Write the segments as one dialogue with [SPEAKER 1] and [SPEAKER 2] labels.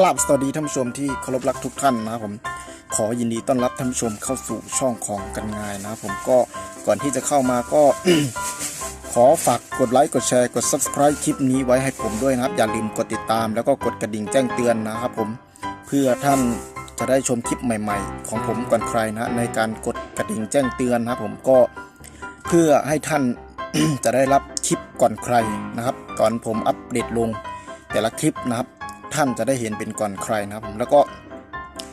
[SPEAKER 1] กราบสวัสดีท่านผู้ชมที่เคารพรักทุกท่านนะครับผมขอยินดีต้อนรับท่านผู้ชมเข้าสู่ช่องของกันงายนะครับผมก็ก่อนที่จะเข้ามาก็ ขอฝากกดไลค์กดแชร์กด subscribe คลิปนี้ไว้ให้ผมด้วยนะครับ อย่าลืมกดติดตาม แล้วก็กดกระดิ่งแจ้งเตือนนะครับผมเพื่อท่านจะได้ชมคลิปใหม่ ๆ ของผมก่อนใครนะในการกดกระดิ่งแจ้งเตือนนะครับผมก็เพื่อให้ท่านจะได้รับคลิปก่อนใครนะครับ ก่อนผมอัปเดตลงแต่ละคลิปนะครับ ท่านจะได้เห็นเป็นก่อนใครนะครับผมแล้วก็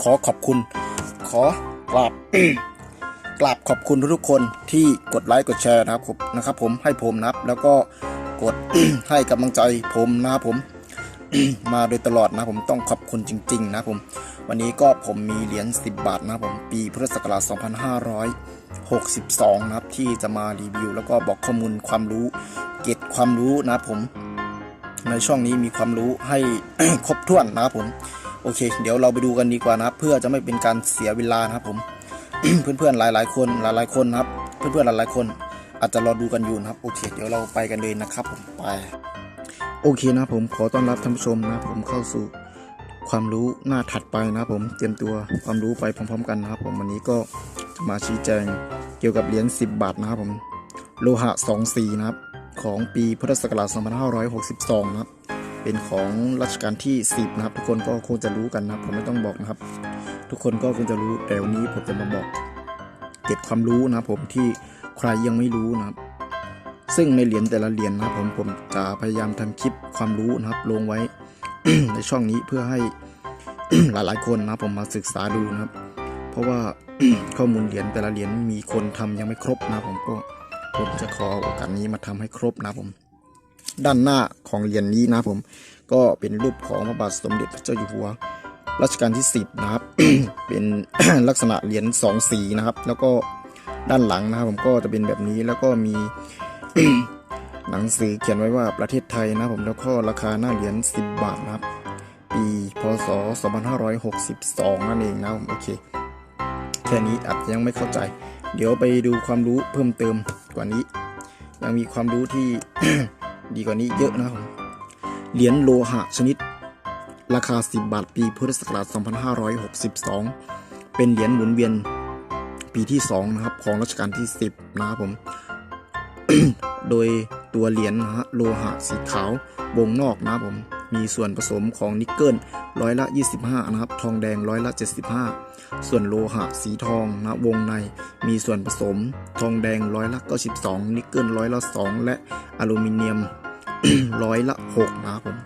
[SPEAKER 1] ขอขอบคุณ ขอกราบกราบขอบคุณทุกๆคนที่กดไลค์กดแชร์นะครับผมนะครับ ผมให้ผมนะครับ แล้วก็กดให้กำลังใจผมนะครับผมมาโดยตลอดนะผมต้องขอบคุณจริง ๆ นะผม วันนี้ก็ผมมีเหรียญ10 บาทนะผมปีพุทธศักราช2562 นะครับ ที่จะมารีวิว แล้วก็บอกข้อมูลความรู้ เก็บความรู้นะผม ในช่องนี้มีความรู้ให้ ครบถ้วนนะครับผมโอเค เดี๋ยวเราไปดูกันดีกว่านะครับ เพื่อจะไม่เป็นการเสียเวลานะครับผม เพื่อนๆหลายๆคนหลายๆคนนะครับ เพื่อนๆหลายๆคน อาจจะรอดูกันอยู่นะครับโอเค เดี๋ยวเราไปกันเลยนะครับผมไปโอเคนะผมขอต้อนรับท่านผู้ชมนะผมเข้าสู่ความรู้หน้าถัดไปนะผมเตรียมตัวความรู้ไปพร้อม ๆ กันนะครับ ผมวันนี้ก็จะมาชี้แจงเกี่ยวกับเหรียญ10 บาทนะครับผมโลหะ2สีนะครับ ของปีพุทธศักราช 2562 นะครับ เป็นของรัชกาลที่ 10 นะครับ ทุกคนก็คงจะรู้กันนะผมไม่ต้องบอกนะครับ ทุกคนก็คงจะรู้แต่วันนี้ผมจะมาบอกเก็บความรู้นะผมที่ใครยังไม่รู้นะครับ ซึ่งในเหรียญแต่ละเหรียญนะผมผมจะพยายามทำคลิปความรู้นะครับ ลงไว้ในช่องนี้เพื่อให้หลายๆคนนะผมมาศึกษาดูนะครับ เพราะว่าข้อมูลเหรียญแต่ละเหรียญมีคนทำยังไม่ครบนะผมก็ ผมจะขอโอกาสนี้มาทำให้ครบนะผม ด้านหน้าของเหรียญนี้นะผม ก็เป็นรูปของพระบาทสมเด็จพระเจ้าอยู่หัวรัชกาลที่ 10 นะครับ เป็นลักษณะเหรียญสองสีนะครับ แล้วก็ด้านหลังนะครับ ผมก็จะเป็นแบบนี้แล้วก็มีหนังสือเขียนไว้ว่าประเทศไทยนะผมแล้วก็ราคาหน้าเหรียญ10 บาทนะครับ ปีพศ 2562 นั่นเองนะผมโอเค แค่นี้อาจจะยังไม่เข้าใจ เดี๋ยวไปดูความรู้เพิ่มเติม กว่านี้ ยังมีความรู้ที่ ดีกว่านี้เยอะนะครับผมเหรียญโลหะชนิด ราคา 10 บาท ปีพุทธศักราช 2562 เป็นเหรียญหมุนเวียนปีที่ 2 นะครับ ของรัชกาลที่ 10 นะครับผม โดยตัวเหรียญนะฮะโลหะสีขาววงนอกนะครับผม มีส่วนผสมของนิกเกิลร้อยละ 25 นะครับ ทองแดงร้อยละ 75 ส่วนโลหะสีทองนะวงใน มีส่วนผสม ทองแดงร้อยละ 92 นิกเกิลร้อยละ 2 และอลูมิเนียมร้อยละ6นะครับผม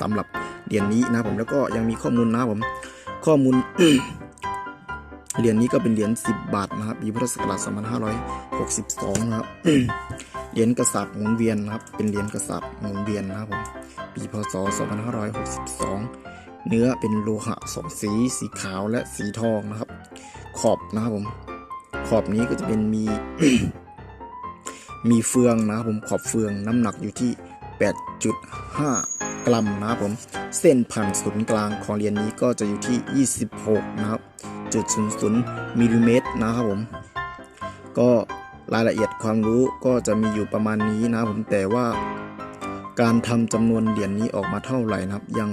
[SPEAKER 1] สำหรับเหรียญนี้นะผมแล้วก็ยังมีข้อมูลนะผม ข้อมูลเหรียญนี้ก็เป็นเหรียญ10 บาทนะครับปีพุทธศักราช2562 นะครับ เหรียญกระสับหมุนเวียนนะครับ เป็นเหรียญกระสับหมุนเวียนนะครับผม ปีพศ 2562 เนื้อเป็นโลหะสองสี สีขาวและสีทองนะครับ ขอบนะครับผม ขอบนี้ก็จะเป็นมี มีเฟืองนะครับผมขอบเฟืองน้ำหนักอยู่ที่ 8.5 กรัมนะครับผม เส้นผ่านศูนย์กลางของเหรียญนี้ก็จะอยู่ที่ 26 นะครับจุด00มิลลิเมตรนะครับผม ก็รายละเอียดความรู้ก็จะมีอยู่ประมาณนี้นะครับผมแต่ว่า การทำจำนวนเหรียญนี้ออกมาเท่าไหร่นะครับ ยัง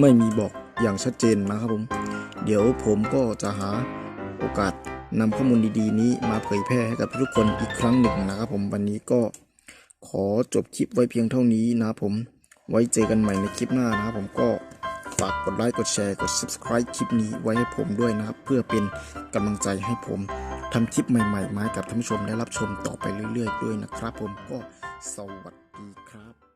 [SPEAKER 1] ไม่มีบอกอย่างชัดเจนนะครับผม เดี๋ยวผมก็จะหาโอกาสนำข้อมูลดีๆ นี้มาเผยแพร่ให้กับทุกคนอีกครั้งหนึ่งนะครับผมวันนี้ก็ขอจบคลิปไว้เพียงเท่านี้นะครับผมไว้เจอกันใหม่ในคลิปหน้านะครับผมก็ฝากกดไลค์กดแชร์กด subscribe คลิปนี้ไว้ให้ผมด้วยนะครับ เพื่อเป็นกำลังใจให้ผมทำคลิปใหม่ๆมาให้กับท่านผู้ชมได้รับชมต่อไปเรื่อย ๆ ด้วยนะครับผมก็สวัสดี ดีครับ